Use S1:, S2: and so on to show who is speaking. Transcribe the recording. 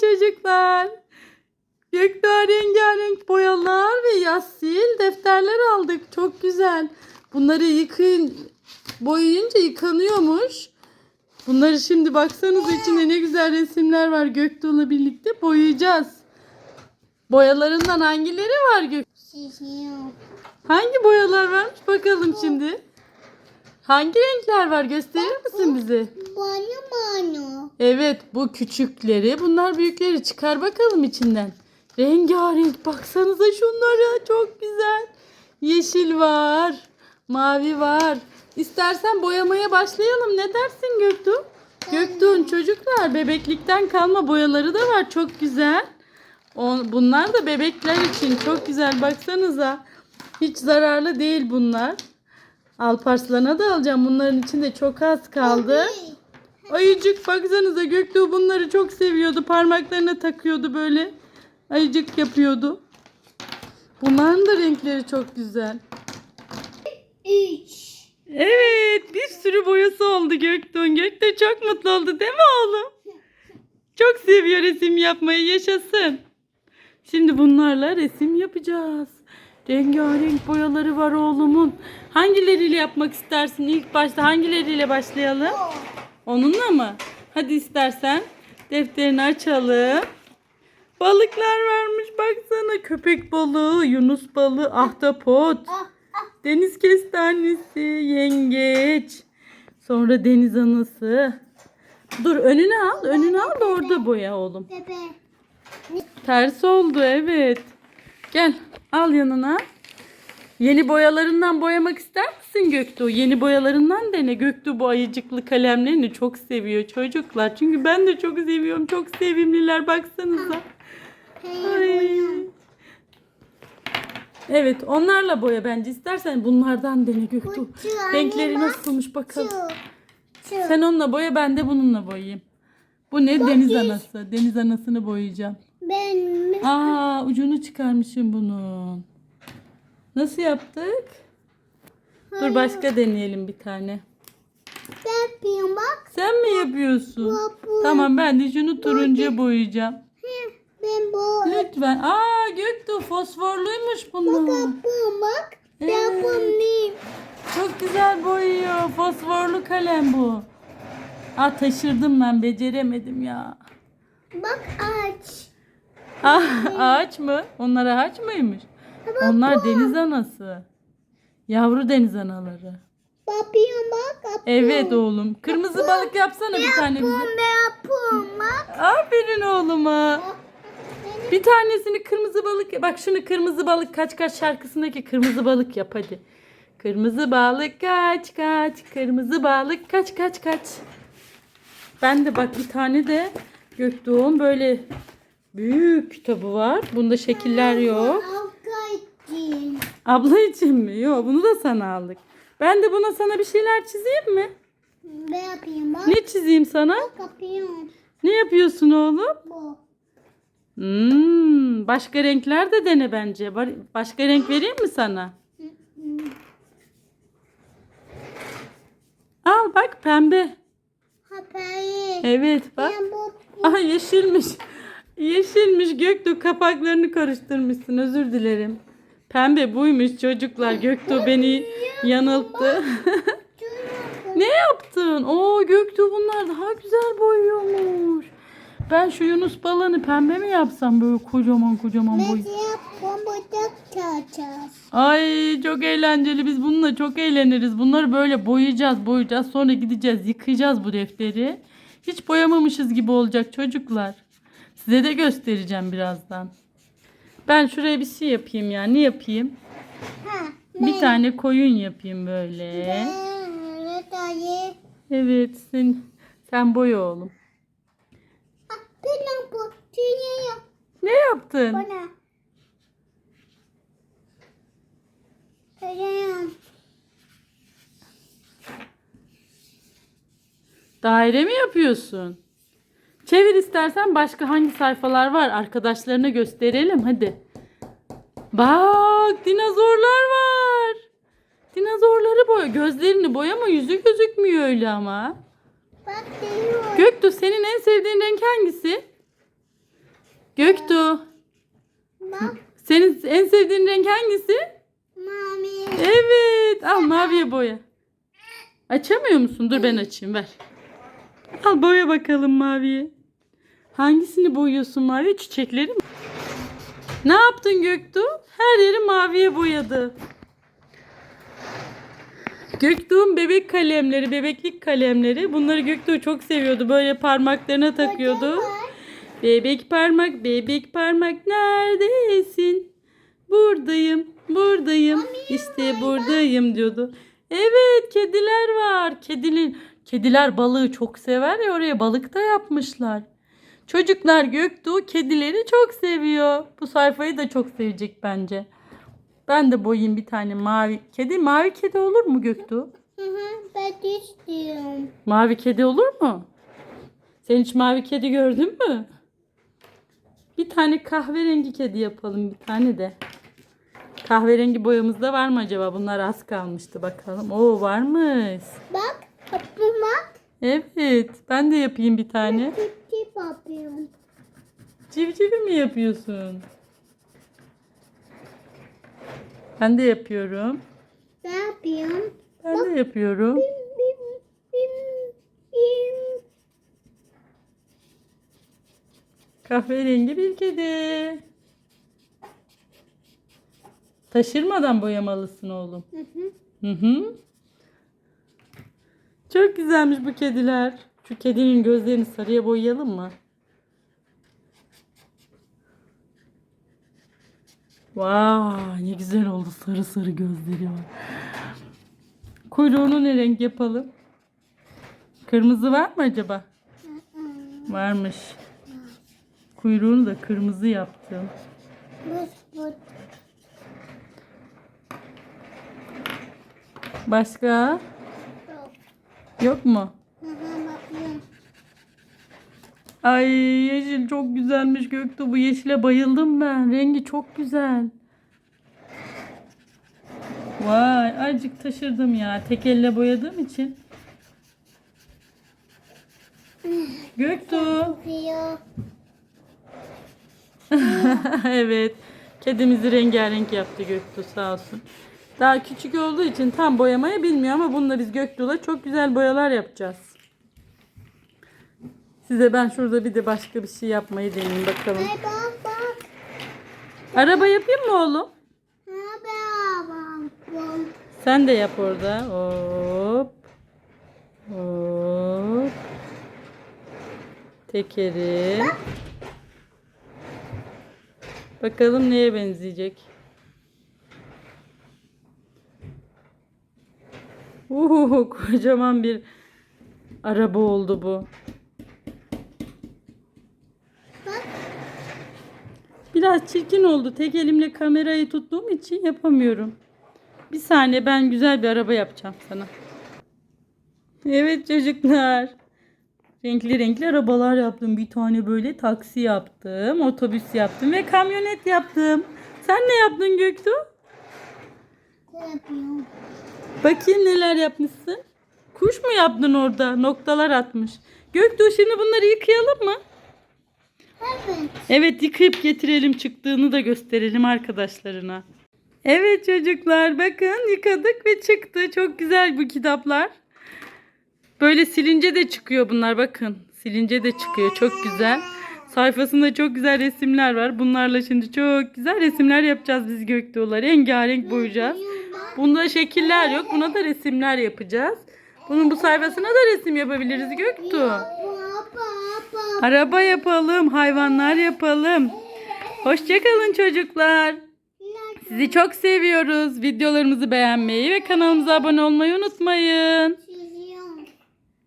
S1: çocuklar. Gökdoğa rengarenk boyalar ve yasil defterler aldık. Çok güzel. Bunları yıkayın, boyayınca yıkanıyormuş. Bunları şimdi baksanıza içinde ne güzel resimler var Göktuğ'la birlikte boyayacağız. Boyalarından hangileri var Gök? Hangi boyalar varmış bakalım şimdi. Hangi renkler var gösterir misin bize?
S2: Bana bana.
S1: Evet bu küçükleri bunlar büyükleri çıkar bakalım içinden. Rengarenk baksanıza şunlara çok güzel. Yeşil var. Mavi var. İstersen boyamaya başlayalım. Ne dersin Göktuğ? Göktuğ'un çocuklar bebeklikten kalma boyaları da var. Çok güzel. On- Bunlar da bebekler için çok güzel. Baksanıza. Hiç zararlı değil bunlar. Alparslan'a da alacağım. Bunların içinde çok az kaldı. Ayıcık baksanıza Göktuğ bunları çok seviyordu. Parmaklarına takıyordu böyle. Ayıcık yapıyordu. Bunların da renkleri çok güzel.
S2: Üç.
S1: Evet bir sürü boyası oldu Göktuğ'un. Göktuğ çok mutlu oldu değil mi oğlum? Çok seviyor resim yapmayı yaşasın. Şimdi bunlarla resim yapacağız. Rengarenk boyaları var oğlumun. Hangileriyle yapmak istersin? İlk başta hangileriyle başlayalım? Onunla mı? Hadi istersen defterini açalım. Balıklar varmış baksana. Köpek balığı, yunus balığı, ahtapot.
S2: Ah, ah.
S1: Deniz kestanesi, yengeç. Sonra deniz anası. Dur önüne al, önüne al da orada boya oğlum. Ters oldu evet. Gel al yanına. Yeni boyalarından boyamak ister misin Göktuğ? Yeni boyalarından dene. Göktuğ bu ayıcıklı kalemlerini çok seviyor çocuklar. Çünkü ben de çok seviyorum. Çok sevimliler baksanıza. Ay. Evet onlarla boya bence. İstersen bunlardan dene Göktuğ. Renkleri nasılmış bakalım. Sen onunla boya ben de bununla boyayayım. Bu ne? Deniz anası. Deniz anasını boyayacağım.
S2: Ben mi?
S1: Aa ucunu çıkarmışım bunun. Nasıl yaptık? Dur başka deneyelim bir tane.
S2: Ben yapıyorum bak.
S1: Sen mi yapıyorsun?
S2: Bu.
S1: Tamam ben de şunu turuncuya boyayacağım.
S2: Ben bu.
S1: Lütfen. Aa Göktuğ fosforluymuş bunlar.
S2: Yapıyorum bak. Ben
S1: Evet.
S2: bunu.
S1: Çok güzel boyuyor. Fosforlu kalem bu. Aa taşırdım ben beceremedim ya.
S2: Bak aç.
S1: Ah, ağaç mı? Onlar ağaç mıymış? Onlar deniz anası. Yavru deniz anaları.
S2: Yapıyorum bak. Yapıyorum.
S1: Evet oğlum. Kırmızı balık yapsana bir tane bize.
S2: Ben yapıyorum bak.
S1: Aferin oğluma. Bir tanesini kırmızı balık bak şunu kırmızı balık kaç kaç şarkısındaki kırmızı balık yap hadi. Kırmızı balık kaç kaç kırmızı balık kaç kaç kaç. Ben de bak bir tane de Göktuğ'un böyle büyük kitabı var. Bunda şekiller yok. Abla için mi? Yok bunu da sana aldık. Ben de buna sana bir şeyler çizeyim mi?
S2: Ben yapayım bak.
S1: Ne çizeyim sana?
S2: Yapıyorum.
S1: Ne yapıyorsun oğlum?
S2: Bu.
S1: Hmm, başka renkler de dene bence. Başka renk vereyim mi sana? Al bak pembe.
S2: Hapayı.
S1: Evet bak. Aha yeşilmiş. Yeşilmiş Göktuğ kapaklarını karıştırmışsın özür dilerim. Pembe buymuş çocuklar. Göktuğ beni yanılttı. ne yaptın? Oo Göktuğ bunlar daha güzel boyuyormuş. Ben şu Yunus balığını pembe mi yapsam böyle kocaman kocaman boy. Ay çok eğlenceli. Biz bununla çok eğleniriz. Bunları böyle boyayacağız, boyayacağız. Sonra gideceğiz, yıkayacağız bu defteri. Hiç boyamamışız gibi olacak çocuklar. Size de göstereceğim birazdan. Ben şuraya bir şey yapayım ya. Ne yapayım?
S2: Ha.
S1: Bir tane koyun yapayım böyle.
S2: Tane.
S1: Evet, sen sen boya oğlum.
S2: Ah, ben bu. Dünyaya.
S1: Ne yaptın?
S2: Bana.
S1: Daire mi yapıyorsun? Çevir istersen başka hangi sayfalar var arkadaşlarına gösterelim hadi. Bak dinozorlar var. Dinozorları boya. Gözlerini boyama yüzü gözükmüyor öyle ama.
S2: Bak diyor.
S1: Göktuğ senin en sevdiğin renk hangisi? Göktuğ.
S2: Bak.
S1: Senin en sevdiğin renk hangisi?
S2: Mami.
S1: Evet. Al maviye boya. Açamıyor musun? Dur ben açayım ver. Al boya bakalım maviye. Hangisini boyuyorsun mavi? Çiçekleri mi? Ne yaptın Göktuğ? Her yeri maviye boyadı. Göktuğ'un bebek kalemleri, bebeklik kalemleri. Bunları Göktuğ çok seviyordu. Böyle parmaklarına takıyordu. Bebek parmak, bebek parmak neredesin? Buradayım, buradayım. İşte buradayım diyordu. Evet, kediler var. Kedinin kediler balığı çok sever ya oraya balık da yapmışlar. Çocuklar Göktuğ kedileri çok seviyor. Bu sayfayı da çok sevecek bence. Ben de boyayayım bir tane mavi kedi. Mavi kedi olur mu Göktuğ?
S2: Hı hı, ben istiyorum.
S1: Mavi kedi olur mu? Sen hiç mavi kedi gördün mü? Bir tane kahverengi kedi yapalım bir tane de. Kahverengi boyamızda var mı acaba? Bunlar az kalmıştı bakalım. Oo varmış.
S2: Bak. Kapıma.
S1: Evet ben de yapayım bir tane.
S2: Yapıyorum.
S1: Civcivi mi yapıyorsun? Ben de yapıyorum.
S2: Ne yapıyorum?
S1: Ben de yapıyorum.
S2: Bim bim bim bim.
S1: Kahverengi bir kedi. Taşırmadan boyamalısın oğlum.
S2: Hı hı.
S1: Hı hı. Çok güzelmiş bu kediler. Şu kedinin gözlerini sarıya boyayalım mı? Vay ne güzel oldu sarı sarı gözleri var. Kuyruğunu ne renk yapalım? Kırmızı var mı acaba? Varmış. Kuyruğunu da kırmızı yaptım. Başka?
S2: Yok
S1: mu?
S2: Hı hı, bakıyorum.
S1: Ay yeşil çok güzelmiş Göktuğ. Bu yeşile bayıldım ben. Rengi çok güzel. Vay azıcık taşırdım ya. Tek elle boyadığım için. Göktuğ. Evet. Kedimizi rengarenk yaptı Göktuğ sağ olsun. Daha küçük olduğu için tam boyamayı bilmiyor ama bununla biz Göktuğ'la çok güzel boyalar yapacağız. Size ben şurada bir de başka bir şey yapmayı deneyeyim bakalım.
S2: Ay bak bak.
S1: Araba yapayım mı oğlum?
S2: Bak.
S1: Sen de yap orada. Hop. Hop. Tekeri. Bakalım neye benzeyecek. Uhu, kocaman bir araba oldu bu.
S2: Bak.
S1: Biraz çirkin oldu. Tek elimle kamerayı tuttuğum için yapamıyorum. Bir saniye ben güzel bir araba yapacağım sana. Evet çocuklar. Renkli renkli arabalar yaptım. Bir tane böyle taksi yaptım. Otobüs yaptım ve kamyonet yaptım. Sen ne yaptın Göktuğ?
S2: Ne yapıyorum?
S1: Bakayım neler yapmışsın. Kuş mu yaptın orada? Noktalar atmış. Göktuğ şimdi bunları yıkayalım mı?
S2: Evet.
S1: Evet yıkayıp getirelim çıktığını da gösterelim arkadaşlarına. Evet çocuklar bakın yıkadık ve çıktı. Çok güzel bu kitaplar. Böyle silince de çıkıyor bunlar bakın. Silince de çıkıyor çok güzel. Sayfasında çok güzel resimler var. Bunlarla şimdi çok güzel resimler yapacağız biz Göktuğ'la. Rengarenk boyayacağız. Bunda şekiller yok. Buna da resimler yapacağız. Bunun bu sayfasına da resim yapabiliriz Göktuğ. Araba yapalım, hayvanlar yapalım. Hoşçakalın çocuklar. Sizi çok seviyoruz. Videolarımızı beğenmeyi ve kanalımıza abone olmayı unutmayın.